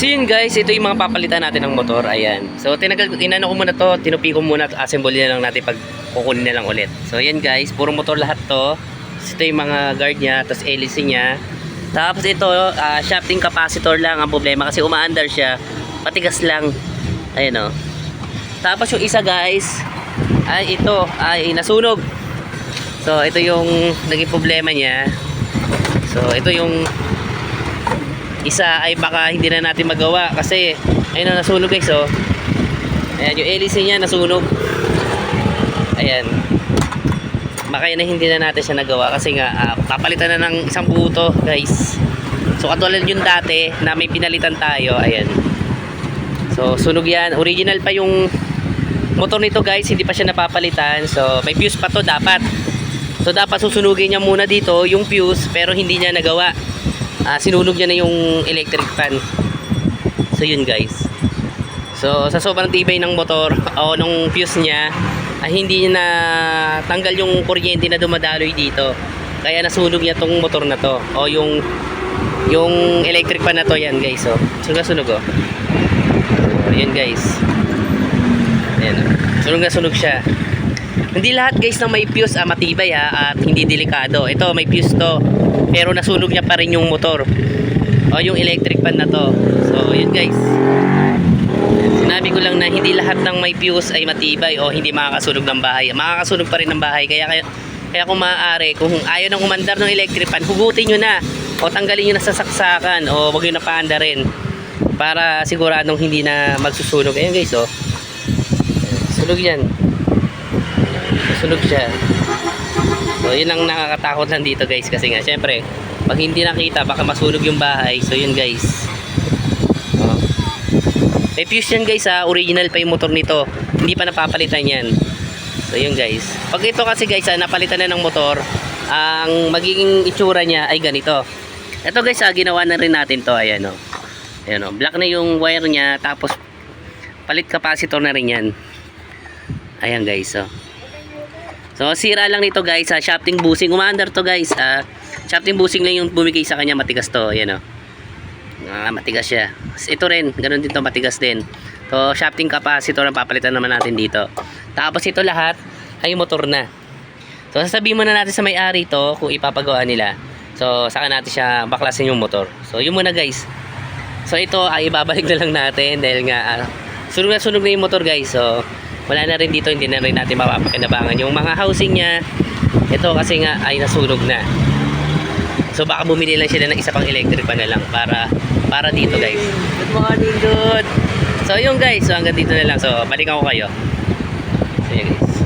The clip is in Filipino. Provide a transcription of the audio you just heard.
So yun guys, ito yung mga papalitan natin ng motor. Ayan. So tinagal, inano ko muna to, tinupi ko muna, assemble na lang natin pag kukunin na lang ulit. So yan guys, puro motor lahat to. So, ito yung mga guard niya, tapos hélice niya. Tapos ito, ah, shafting capacitor lang ang problema kasi umaandar siya. Patigas lang. Ayan o. Tapos yung isa guys, ay ito, ay nasunog. So ito yung naging problema niya. So ito yung isa ay baka hindi na natin magawa kasi ayun na nasunog guys oh. Ayan yung hélice niya nasunog. Ayan. Baka na hindi na natin siya nagawa kasi nga papalitan na ng isang buto guys. So katulad yung dati na may pinalitan tayo, ayan. So sunog yan. Original pa yung motor nito guys, hindi pa siya napapalitan. So may fuse pa to dapat. So dapat susunugin niya muna dito yung fuse pero hindi niya nagawa. Ah, sinunog niya na yung electric fan. So yun guys. So sa sobrang tibay ng motor o nung fuse niya ay hindi niya na tanggal yung kuryente na dumadaloy dito. Kaya nasunog niya tong motor na to o yung yung electric fan na to yan guys. So sunog oh. So, yun guys. Ayan. oh. Sunog na sunog siya. Hindi lahat guys na may fuse ah, matibay ha at hindi delikado. Ito may fuse to. Pero nasunog niya pa rin yung motor. O yung electric fan na to. So yun guys. Sinabi ko lang na hindi lahat ng may fuse ay matibay o hindi makakasunog ng bahay. Makakasunog pa rin ng bahay. Kaya kaya, kaya kung maaari, kung ayaw nang umandar ng electric fan, hugutin nyo na. O tanggalin nyo na sa saksakan. O wag nyo na paanda rin. Para siguradong hindi na magsusunog. Ayun guys oh. Sunog yan. Sunog siya. So, yun ang nakakatakot lang dito guys. Kasi nga, syempre, pag hindi nakita, baka masunog yung bahay. So, yun guys. Oh. May fuse yan guys ha. Original pa yung motor nito. Hindi pa napapalitan yan. So, yun guys. Pag ito kasi guys ha, napalitan na ng motor, ang magiging itsura niya ay ganito. Ito guys ha, ginawa na rin natin to. Ayan o. Ayan o. Black na yung wire niya. Tapos, palit capacitor na rin yan. Ayan guys, oh. So, sira lang nito guys, sa shafting bushing. Umaandar to guys, ah. shafting bushing lang yung bumigay sa kanya, matigas to. Ayan, oh. Ah, matigas siya. Ito rin, ganun din to, matigas din. So, shafting capacitor ang papalitan naman natin dito. Tapos ito lahat ay motor na. So, sasabihin muna natin sa may-ari to kung ipapagawa nila. So, saka natin siya baklasin yung motor. So, yun muna guys. So, ito ay ibabalik na lang natin dahil nga ah, sunog na sunog na yung motor guys. So, wala na rin dito, hindi na rin natin mapapakinabangan yung mga housing niya. Ito kasi nga ay nasunog na. So baka bumili lang sila ng isa pang electric pa na lang para para dito guys. Good morning dude. So yung guys, so hanggang dito na lang. So balikan ko kayo. So yun guys.